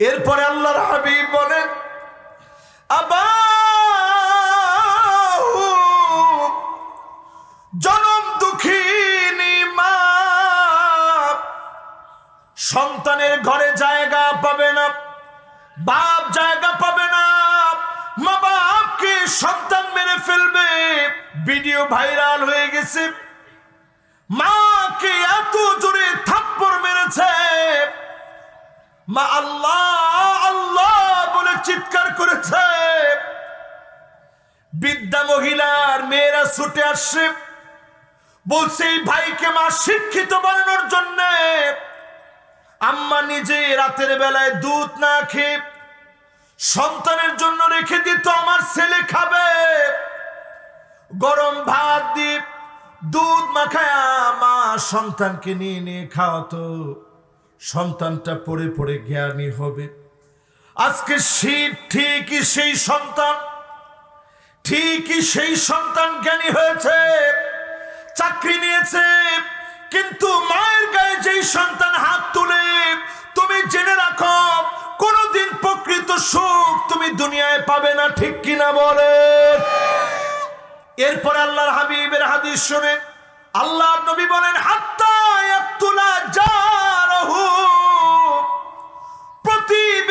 এরপরে আল্লাহর হাবিব বলেন আবা জনম দুঃখিনী মা, সন্তানের ঘরে জায়গা পাবে না, বাপ জায়গা পাবে না, মা বাপকে সন্তান মেরে ফেলবে, ভিডিও ভাইরাল হয়ে গেছে। মাকে এত জোরে থাপ্পড় মেরেছে মা আল্লাহ আল্লাহ বলে চিৎকার করেছে। বিদ্যা মহিলার মেয়েরা ছুটে আসছে। বলছে, এই ভাইকে মা শিক্ষিত বানানোর জন্য আম্মা নিজে রাতের বেলায় দুধ না খেয়ে সন্তানের জন্য রেখে দিত, আমার ছেলে খাবে। গরম ভাত দিয়ে দুধ মাখায়া মা সন্তানকে নিয়ে নিয়ে খাওয়াতো। সন্তানটা পড়ে পড়ে জ্ঞানী হবে। আজকে শীত ঠিকই সেই সন্তান, ঠিকই সেই সন্তান জ্ঞানী হয়েছে, চাকরি নিয়েছে, কিন্তু মায়ের গায়ে যেই সন্তান হাত তুলে, তুমি জেনে রাখো, কোনদিন প্রকৃত সুখ তুমি দুনিয়ায় পাবে না, ঠিক কিনা বলে? এরপর আল্লাহর হাবিবের হাদিস শুনে আল্লাহ নবী বলেন, হাত্তা ইয়াকতুলা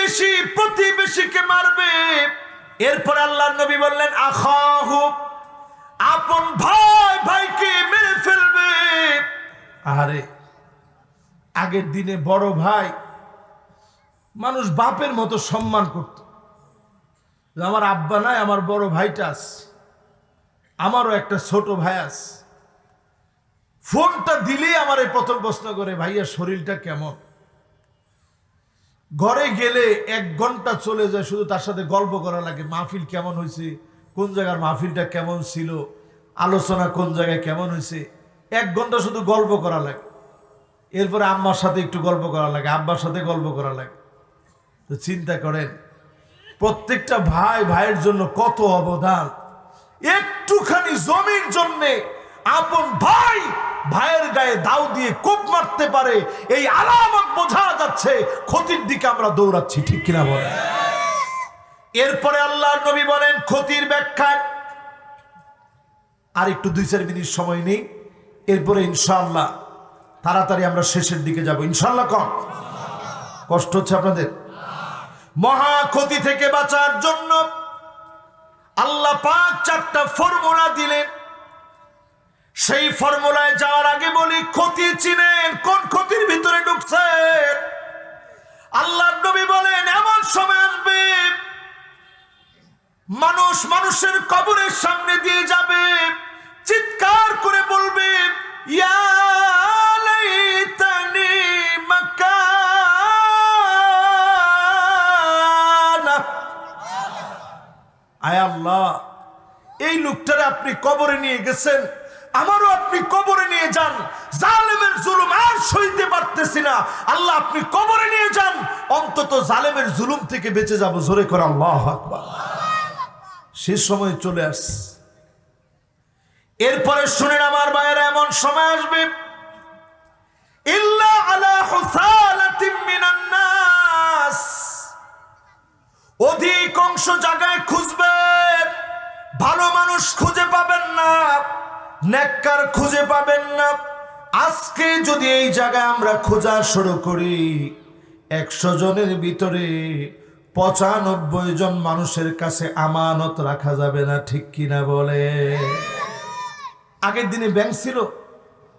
প্রতিবেশী, প্রতিবেশীকে মারবে। এরপর আল্লাহর নবী বললেন, আখাহু, আপন ভাই, ভাইকে মেরে ফেলবে। আরে, আগের দিনে বড় ভাই মানুষ বাপের মতো সম্মান করত। আমার আব্বা নাই, আমার বড় ভাইটা আছে। আমারও একটা ছোট ভাই আছে। ফোনটা দিলেই আমার এই প্রথম প্রশ্ন করে, ভাইয়া, শরীরটা কেমন? ঘরে গেলে এক ঘণ্টা চলে যায়, শুধু তার সাথে গল্প করা লাগে, মাহফিল কেমন হয়েছে, কোন জায়গার মাহফিলটা কেমন ছিল, আলোচনা কোন জায়গায় কেমন হয়েছে, এক ঘণ্টা শুধু গল্প করা লাগে। এরপরে আম্মার সাথে একটু গল্প করা লাগে, আব্বার সাথে গল্প করা লাগে। তো চিন্তা করেন, প্রত্যেকটা ভাই, ভাইয়ের জন্য কত অবদান। একটুখানি জমির জন্যে আপন ভাই ভাইয়ের গায়ে দাও দিয়ে কোপ মারতে পারে, এই আলামত বোঝা যাচ্ছে ক্ষতির দিকে আমরা দৌড়াচ্ছি, ঠিক কিনা বলেন? এরপরে আল্লাহ নবী বলেন, ক্ষতির ব্যাখ্যা। আর একটু দুই চার মিনিট সময় নেই, এরপরে ইনশাআল্লাহ তাড়াতাড়ি আমরা শেষের দিকে যাব। ইনশাআল্লাহ কম? কষ্ট হচ্ছে আপনাদের? মহা ক্ষতি থেকে বাঁচার জন্য আল্লাহ পাঁচ চারটা ফর্মুলা দিলেন। সেই ফর্মুলায় যাওয়ার আগে বলি, ক্ষতি চিনেন, কোন ক্ষতির ভিতরে ঢুকছে আল্লাহ নবী বলেন, এমন সময় আসবে, মানুষ মানুষের কবরের সামনে দিয়ে যাবে, চিৎকার করে বলবে আয় আল্লাহ, এই লোকটারে আপনি কবরে নিয়ে গেছেন। আমারও আপনি কবরে নিয়ে যান। জালেমের জুলুম আর সইতে পারতেছি না। আল্লাহ আপনি কবরে নিয়ে যান। অন্তত জালেমের জুলুম থেকে বেঁচে যাব। জোরে করে আল্লাহ আকবার। সে সময় চলে আস এরপরে শুনেন, আমার মায়ের এমন সময় আসবে। ইল্লা অধিকাংশ জায়গায় খুঁজবেন ভালো মানুষ খুঁজে পাবেন না। নেককার খুঁজে পাবেন না। আজকে যদি এই জায়গায় আমরা খোঁজা শুরু করি, একশো জনের ভিতরে পঁচানব্বই জন মানুষের কাছে আমানত রাখা যাবে না, ঠিক কিনা বলে? আগের দিনে ব্যাংক ছিল,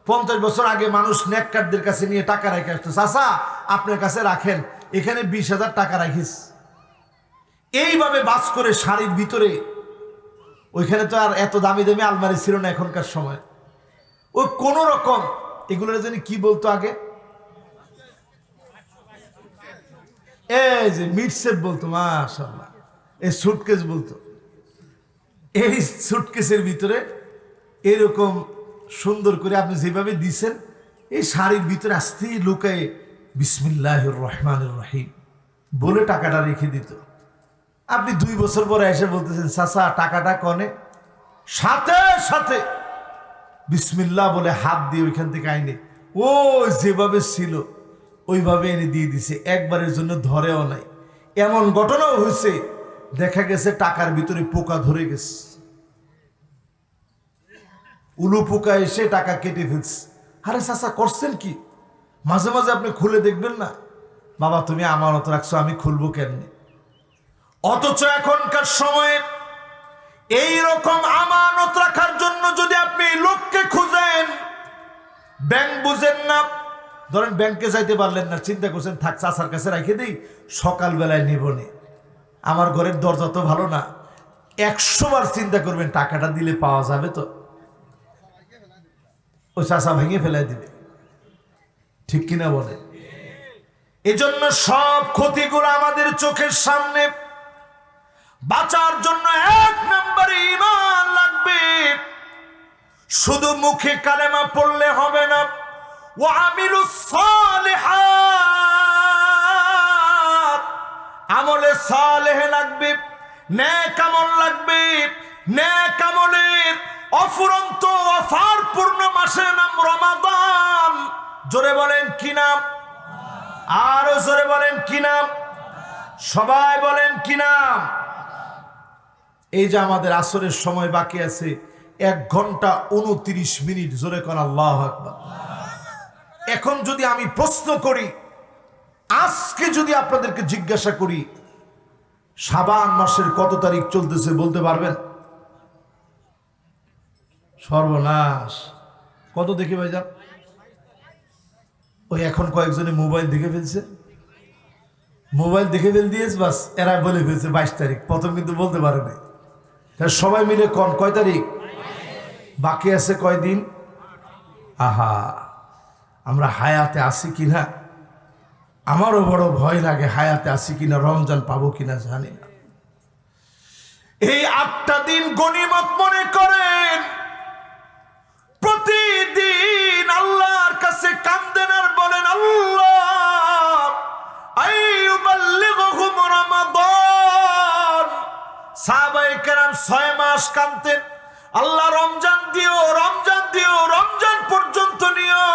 পঞ্চাশ বছর আগে মানুষ নেককারদের কাছে নিয়ে টাকা রেখে আসতো। চাষা আপনার কাছে রাখেন, এখানে বিশ হাজার টাকা রাখিস। এইভাবে বাস করে শাড়ির ভিতরে ওইখানে তো আর এত দামি দামি আলমারি ছিল না এখনকার সময়। ওই কোন রকম, এগুলোর জন্য কি বলতো আগে? এই যে মিটসেপ বলতো মাশাল্লাহ এই সুটকেস বলতো। এই সুটকেসের ভিতরে এরকম সুন্দর করে আপনি যেভাবে দিছেন, এই শাড়ির ভিতরে আসতে লুকায় বিসমিল্লাহ রহমান রহিম বলে টাকাটা রেখে দিত। আপনি দুই বছর পরে এসে বলতেছেন, চাচা, টাকাটা কনে? সাথে সাথে বিসমিল্লাহ বলে হাত দিয়ে ওইখান থেকে আইনে। ও, যেভাবে ছিল, ওইভাবে এনে দিয়ে দিছে। একবারের জন্য ধরেও নাই। এমন ঘটনাও হয়েছে, দেখা গেছে টাকার ভিতরে পোকা ধরে গেছে। উলু পোকা এসে টাকা কেটে ফেলছে। আরে চাচা, করছেন কি? মাঝে মাঝে আপনি খুলে দেখবেন না? বাবা, তুমি আমার অত রাখছো, আমি খুলবো কেমনি? অথচ এখনকার সময়ে এই রকম আমানত রাখার জন্য যদি আপনি লোককে খুঁজেন, ব্যাংক বুঝেন না। ধরেন ব্যাংকে যাইতে পারলেন না, চিন্তা করছেন, থাক, চাচার কাছে রেখে দিই, সকালবেলায় নিবনে আমার ঘরের দরজা তো ভালো না। একশো বার চিন্তা করবেন, টাকাটা দিলে পাওয়া যাবে তো? ওই চাচা ভেঙে ফেলাই দিবে। ঠিক কিনা বলে? এজন্য সব ক্ষতিগুলো আমাদের চোখের সামনে বাঁচার জন্য এক নম্বরে ইমান লাগবে। শুধু মুখে কালেমা পড়লে হবে না। ও আমিলু আমলে সালেহ লাগবে ন্যাক আমল লাগবে। ন্যাক আমলের অফুরন্ত অফার পূর্ণ মাসের নাম রমাদান। জোরে বলেন কি নাম? আরও জোরে বলেন কি নাম? সবাই বলেন কি নাম? এই যে আমাদের আসরের সময় বাকি আছে, এক ঘণ্টা উনত্রিশ মিনিট, জোরে কর আল্লাহ আকবার। এখন যদি আমি প্রশ্ন করি, আজকে যদি আপনাদেরকে জিজ্ঞাসা করি সাবান মাসের কত তারিখ চলতেছে বলতে পারবেন? সর্বনাশ। কত দেখে ভাইজান? ওই এখন কয়েকজনে মোবাইল দেখে ফেলছে। মোবাইল দেখে ফেল দিয়েছে, বাস এরা বলে ফেলছে বাইশ তারিখ। প্রথম কিন্তু বলতে পারে নাই। সবাই মিলে কন, কয় তারিখ? বাকি আছে কয়দিন আহা, আমরা হায়াতে আসি কিনা? আমারও বড় ভয় লাগে হায়াতে আসি কিনা, রমজান পাবো কিনা জানি না। এই আটটা দিন গণিমত মনে করেন, প্রতিদিন আল্লাহর কাছে কান্দেন আর বলেন, আল্লাহ, আইয়ুবাল্লিগুহুম রমাদান। সাহাবায়ে কেরাম ছয় মাস কানতেন আল্লাহ রমজান দিও রমজান দিও, রমজান পর্যন্ত নিও।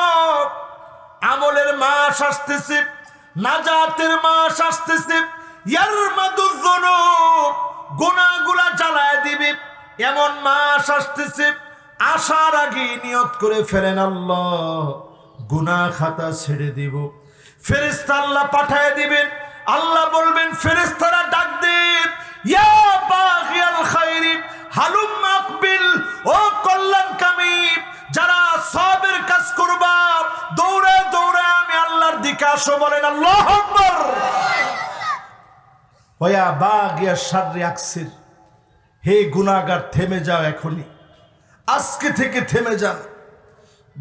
আমলের মাস আসতেছে, নাজাতের মাস আসতেছে। গুনাহগুলা জ্বালায় দিবে। এমন মাস আসতেছে আসার আগে নিয়ত করে ফেলেন আল্লাহ। গুনাহ খাতা ছেড়ে দিব। ফেরেশতা আল্লাহ পাঠায় দিবেন। আল্লাহ বলবেন, ফেরেশতারা ডাক দেব ইয়া হালুম যারা সবের কাজ করবা আমি আল্লাহর হে গুনাহগার, থেমে যাও এখনই। আজকে থেকে থেমে যান।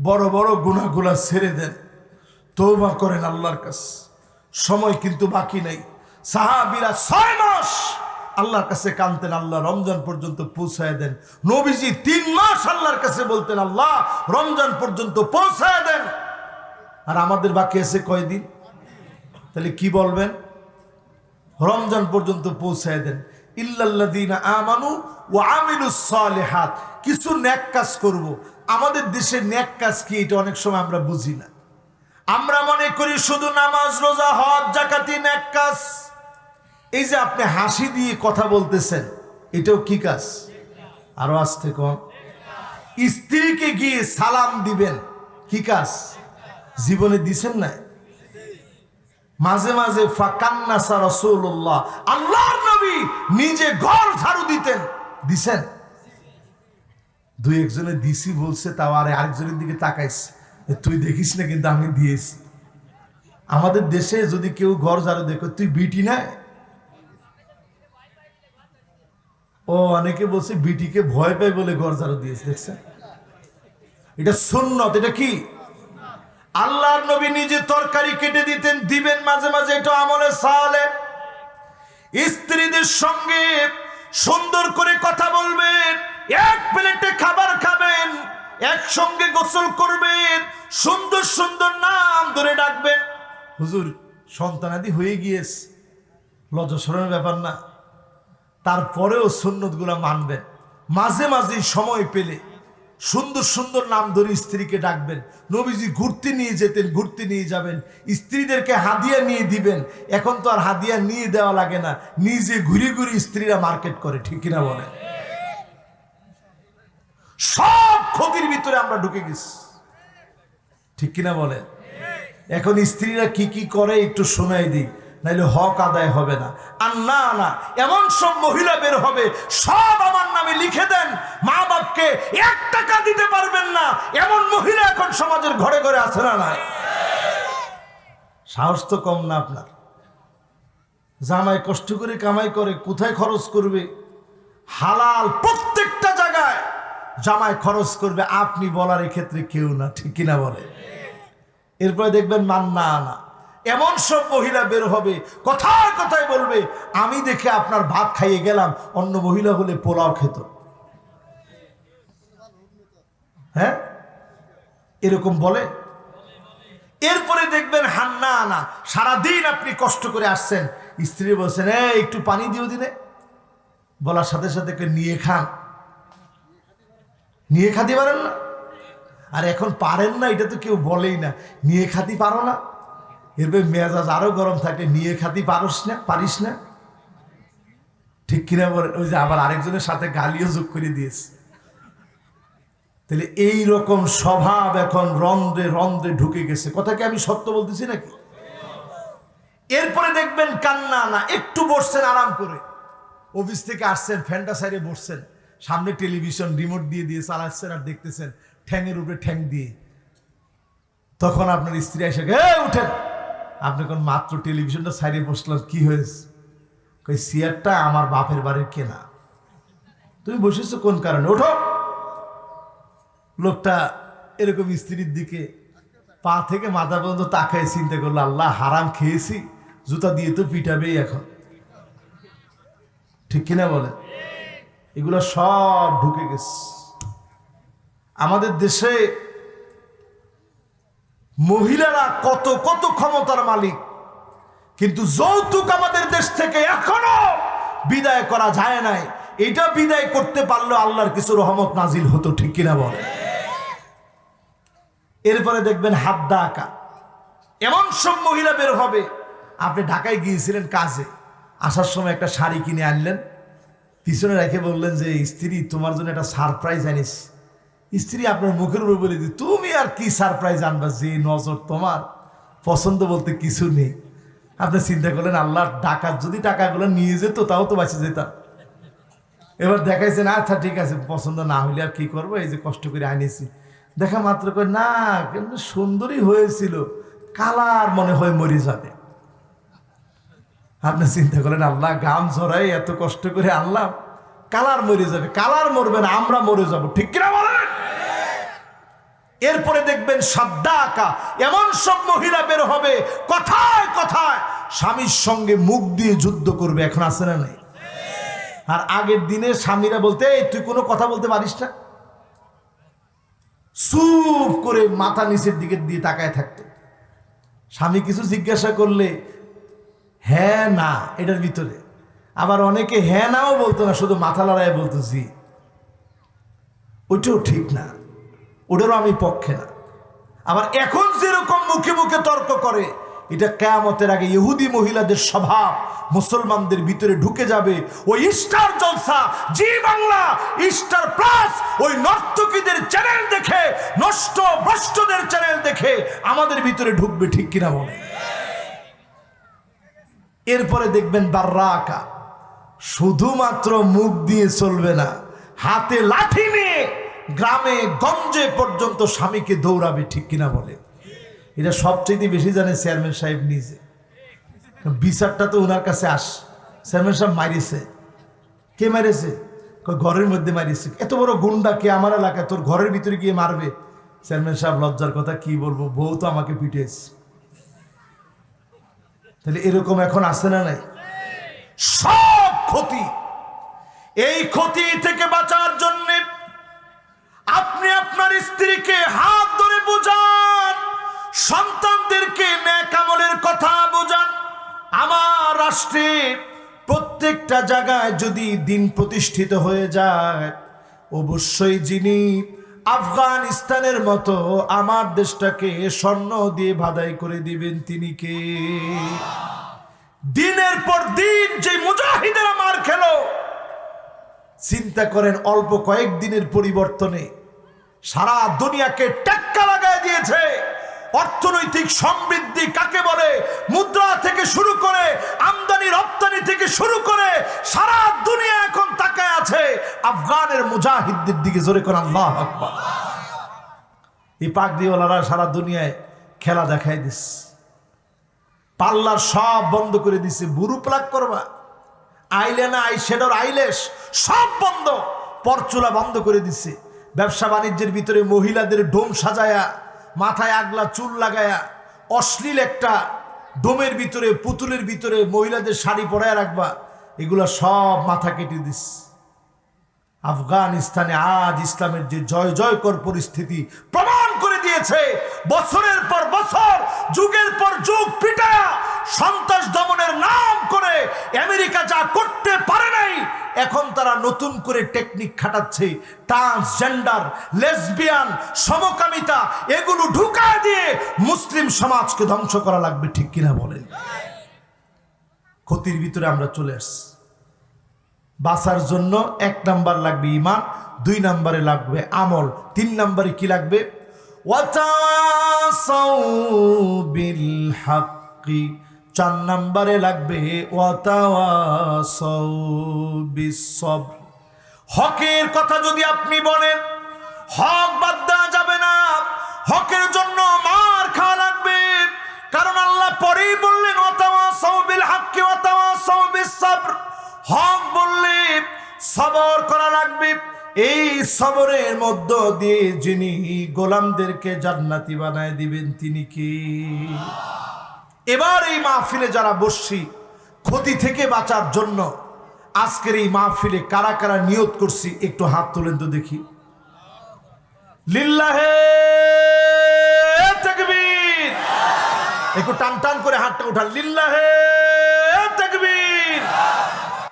বড় বড় গুনাহগুলা ছেড়ে দেন। তৌবা করেন আল্লাহর কাছে। সময় কিন্তু বাকি নেই। সাহাবিরা ছয় মাস আল্লাহর কাছে কানতেন আল্লাহ রমজান পর্যন্ত পৌঁছায় দেন। নবীজি তিন মাস আল্লাহর কাছে বলতেন, আল্লাহ রমজান পর্যন্ত পৌঁছায় দেন। আর আমাদের বাকি আছে কয়দিন? তাহলে কি বলবেন? রমজান পর্যন্ত পৌঁছায় দেন। আমানু সালিহাত। কিছু ন্যাক কাজ করব। আমাদের দেশে ন্যাক কাজ কি এটা অনেক সময় আমরা বুঝি না। আমরা মনে করি শুধু নামাজ, রোজা, হজ, জাকাতি ন্যাক কাজ। এই যে আপনি হাসি দিয়ে কথা বলতেছেন, এটাও কি কাজ? আরও আসতে কম। স্ত্রীকে গিয়ে সালাম দিবেন, কি কাজ? জীবনে দিছেন না? মাঝে মাঝে ফাকান্নাসা আল্লাহর নবী নিজে ঘর ঝাড়ু দিতেন। দিছেন? দুই একজনে দিছি বলছে, তাও আর আরেকজনের দিকে তাকাইছে। তুই দেখিস না কিন্তু আমি দিয়েছি। আমাদের দেশে যদি কেউ ঘর ঝাড়ু দেখো তুই বিটি না? ও, অনেকে বলছে বিটিকে ভয় পায় বলে ঝাড়ু দিয়েছে, দেখছেন? এটা সুন্নত, এটা কি? আল্লাহর নবী নিজে তরকারি কেটে দিতেন, দিবেন মাঝে মাঝে, এটা আমলে সালে। স্ত্রীদের সঙ্গে সুন্দর করে কথা বলবেন, এক প্লেটে খাবার খাবেন, একসঙ্গে গোসল করবেন, সুন্দর সুন্দর নাম ধরে ডাকবেন। হুজুর, সন্তানাদি হয়ে গিয়েছে। লজ্জা লজ্জাসরণের ব্যাপার না। তারপরেও সুন্নতগুলা মানবেন। মাঝে মাঝে সময় পেলে সুন্দর সুন্দর নাম ধরে স্ত্রীকে ডাকবেন। নবীজি ঘুরতে নিয়ে যেতেন, ঘুরতে নিয়ে যাবেন। স্ত্রীদেরকে হাদিয়া নিয়ে দিবেন। এখন তো আর হাদিয়া নিয়ে দেওয়া লাগে না। নিজে ঘুরে ঘুরে স্ত্রীরা মার্কেট করে, ঠিক কিনা বলে সব ক্ষতির ভিতরে আমরা ঢুকে গেছি। ঠিক কিনা বলেন? এখন স্ত্রীরা কি কি করে একটু শোনাই দিই। নাইলে হক আদায় হবে না। আর না না, এমন সব মহিলা বের হবে, সব আমার নামে লিখে দেন মা বাপকে এক টাকা দিতে পারবেন না। এমন মহিলা এখন সমাজের ঘরে ঘরে আছে না নাই? সাহস তো কম না আপনার। জামাই কষ্ট করে কামাই করে, কোথায় খরচ করবে? হালাল প্রত্যেকটা জায়গায় জামাই খরচ করবে। আপনি বলার ক্ষেত্রে কেউ না, ঠিক কিনা বলে? এরপরে দেখবেন মান মান্না আনা এমন সব মহিলা বের হবে, কথায় কথায় বলবে, আমি দেখে আপনার ভাত খাইয়ে গেলাম, অন্য মহিলা হলে পোলাও খেত। হ্যাঁ? এরকম বলে? এরপরে দেখবেন হান্না আনা সারাদিন আপনি কষ্ট করে আসছেন। স্ত্রী বলছেন, এই, একটু পানি দিও দিনে। বলার সাথে সাথে নিয়ে খান। নিয়ে খাতে পারেন না? আর, এখন পারেন না, এটা তো কেউ বলেই না। নিয়ে খাতি পারো না। এরপরে মেজাজ আরও গরম থাকে, নিয়ে খাতি পারস না, পারিস না। ঠিক কিনা বলেন ওই যে আবার আরেকজনের সাথে গালিও যোগ করে দিয়েছে। তাহলে এই রকম স্বভাব এখন রন্ধ্রে রন্ধ্রে ঢুকে গেছে। কথা কি আমি সত্য বলতেছি নাকি? এরপরে দেখবেন কান্না না, একটু বসছেন আরাম করে। অফিস থেকে আসছেন, ফ্যানটা সাইডে বসছেন। সামনে টেলিভিশন রিমোট দিয়ে দিয়ে চালাচ্ছেন আর দেখতেছেন ঠ্যাংয়ের উপরে ঠ্যাং দিয়ে। তখন আপনার স্ত্রী এসে গে উঠেন। আপনি কোন মাত্র টেলিভিশনটা সাইডে বসলাম কি হয়েছে? কই চেয়ারটা আমার বাপের বাড়ির কেনা। তুমি বসেছো কোন কারণে? ওঠো। লোকটা এরকম স্ত্রীর দিকে পা থেকে মাথা পর্যন্ত তাকায়, চিন্তা করল, আল্লাহ, হারাম খেয়েছি, জুতা দিয়ে তো পিটাবেই এখন। ঠিক কিনা বলে? এগুলো সব ঢুকে গেছে। আমাদের দেশে মহিলারা কত কত ক্ষমতার মালিক। কিন্তু যৌতুক আমাদের দেশ থেকে এখনও বিদায় করা যায় নাই। এটা বিদায় করতে পারল আল্লাহর কিছু রহমত নাজিল হতো, ঠিক কিনা বলে এরপরে দেখবেন হাদ্দা আঁকা এমন সব মহিলা বের হবে। আপনি ঢাকায় গিয়েছিলেন কাজে। আসার সময় একটা শাড়ি কিনে আনলেন। পিছনে রেখে বললেন যে স্ত্রী, তোমার জন্য একটা সারপ্রাইজ আনিস। স্ত্রী আপনার মুখের উপর বলে দি তুমি আর কি সারপ্রাইজ আনবা যে নজর তোমার? পছন্দ বলতে কিছু নেই। আপনি চিন্তা করলেন, আল্লাহ ডাকাত, যদি টাকাগুলো নিয়ে যেত, তাও তো বাঁচে যেতাম। এবার দেখাইছেন আচ্ছা ঠিক আছে, পছন্দ না হলে আর কি করব? এই যে কষ্ট করে আনিছি দেখা মাত্র করে না, কিন্তু সুন্দরই হয়েছিল, কালার মনে হয় মরে যাবে। আপনি চিন্তা করেন আল্লাহ, গাম ঝরাই এত কষ্ট করে আনলাম, কালার মরে যাবে, কালার মরবে না, আমরা মরে যাব। ঠিক কিনা বলেন? এরপরে দেখবেন সাদ্দা আঁকা এমন সব মহিলা বের হবে কথায় কথায় স্বামীর সঙ্গে মুখ দিয়ে যুদ্ধ করবে এখন আছে না নাই? আর আগের দিনে স্বামীরা বলতে "এই, তুই কোনো কথা বলতে পারিস না? চুপ করে মাথা নিচের দিকে দিয়ে তাকায় থাকতো। স্বামী কিছু জিজ্ঞাসা করলে হ্যাঁ না এটার ভিতরে। আবার অনেকে হ্যাঁ নাও বলতো না শুধু মাথা লড়াই বলতো জি ওইটাও ঠিক না। ওটারও আমি পক্ষে না। আবার এখন যেরকম মুখে মুখে তর্ক করে, এটা কেয়ামতের আগে ইহুদি মহিলাদের স্বভাব, মুসলমানদের ভিতরে ঢুকে যাবে। ওই Star Jalsha, Zee Bangla Star Plus, ওই নর্তকীদের চ্যানেল দেখে, নষ্ট ভ্রষ্টদের চ্যানেল দেখে আমাদের ভিতরে ঢুকবে ঠিক কিনা বলে এরপরে দেখবেন বার্রা আঁকা শুধুমাত্র মুখ দিয়ে চলবে না, হাতে লাঠি নিয়ে গ্রামে, গঞ্জে পর্যন্ত স্বামীকে দৌড়াবে, ঠিক কিনা বলে? এটা সবচেয়ে বেশি জানে চেয়ারম্যান সাহেব নিজে। বিচারটা তো ওনার কাছে আস। চেয়ারম্যান সাহেব মারিছে। কে মারিছে? ঘরের মধ্যে মারিছে। এত বড় গুন্ডা কে আমার এলাকায়? তোর ঘরের ভিতরে গিয়ে মারবে? চেয়ারম্যান সাহেব লজ্জার কথা, কি বলব? বউ তো আমাকে পিটেছে। তাহলে এরকম এখন আসে না নাই? সব ক্ষতি। এই ক্ষতি থেকে বাঁচার রাষ্ট্রে প্রত্যেকটা জায়গায় যদি দিন প্রতিষ্ঠিত হয়ে যায়, অবশ্যই যিনি আফগানিস্তানের মতো আমার দেশটাকে স্বর্ণ দিয়ে ভাদাই করে দিবেন তিনি কে? দিনের পর দিন যে মুজাহিদেরা মার খেলো, চিন্তা করেন অল্প কয়েকদিনের পরিবর্তনে সারা দুনিয়াকে টেক্কা লাগায় দিয়েছে। অর্থনৈতিক সমৃদ্ধি কাকে বলে? মুদ্রা থেকে শুরু করে আমদানি, রপ্তানি থেকে শুরু করে সারা দুনিয়া এখন তাকায় আছে। আফগানের মুজাহিদদের দিকে জোরে করে আল্লাহ আকবার। এই পাগড়িওয়ালারা সারা দুনিয়ায় খেলা দেখাই দিস। পাল্লার সব বন্ধ করে দিছে। বুরু প্লাক করবা। আই শেডর আইলেশ, সব বন্ধ। পরচুলা বন্ধ করে দিছে। ব্যবসা বাণিজ্যের ভিতরে মহিলাদের ডোম সাজায়া মাথায় আগলা চুল লাগায়া অশ্লীল একটা ডোমের ভিতরে, পুতুলের ভিতরে মহিলাদের শাড়ি পরায় রাখবা, এগুলা সব মাথা কেটে দিস। আফগানিস্তানে আজ ইসলামের যে জয় জয়কর পরিস্থিতি প্রমাণ করে দিয়েছে, বছরের পর বছর, যুগের পর যুগ পিটায়া সন্ত্রাস দমনের নাম করে আমেরিকা যা করতে পারে নাই, এখন তারা নতুন করে টেকনিক খাটাচ্ছে। ট্রান্সজেন্ডার লেসবিয়ান সমকামিতা, এগুলো ঢুকায় দিয়ে মুসলিম সমাজকে ধ্বংস করা লাগবে, ঠিক কিনা বলেন? ক্ষতির ভিতরে আমরা চলে আসছি। বাঁচার জন্য এক নাম্বার লাগবে ইমান, দুই নাম্বারে লাগবে আমল, তিন নাম্বারে কি লাগবে? ওয়াতাওয়াসাউ বিল হাক্কি। চার নাম্বারে লাগবে হকের কথা যদি আপনি বলেন, হক বাদ দেওয়া যাবে না। হকের জন্য মার খাওয়া লাগবে। কারণ আল্লাহ পরেই বললেন সবর হক বললে সবর করা লাগবে। এই সবরের মধ্য দিয়ে যিনি গোলামদেরকে জান্নাতি বানায় দিবেন, তিনি কি? এবার এই মাহফিলে যারা বসছি, ক্ষতি থেকে বাঁচার জন্য আজকের এই মাহফিলে কারা কারা নিয়ত করছি, একটু হাত তোলেন তো দেখি। লিল্লাহে তাকবীর। একটু টান টান করে হাতটা উঠান। লিল্লাহে তাকবীর।